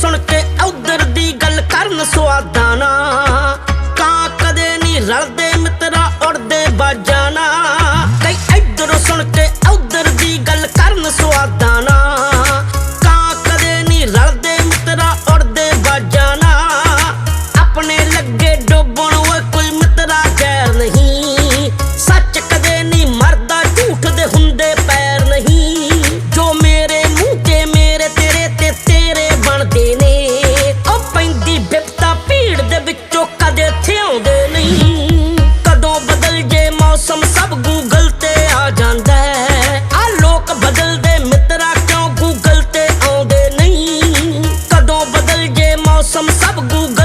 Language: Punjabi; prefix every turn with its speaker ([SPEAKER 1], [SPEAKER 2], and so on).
[SPEAKER 1] ਸੁਣ ਕੇ ਉਧਰ ਦੀ ਗੱਲ ਕਰਨ ਸੁਆਦਾ ਨਾ ਕਾਂ ਕਦੇ ਨਹੀਂ ਰਲਦੇ Somos só o Google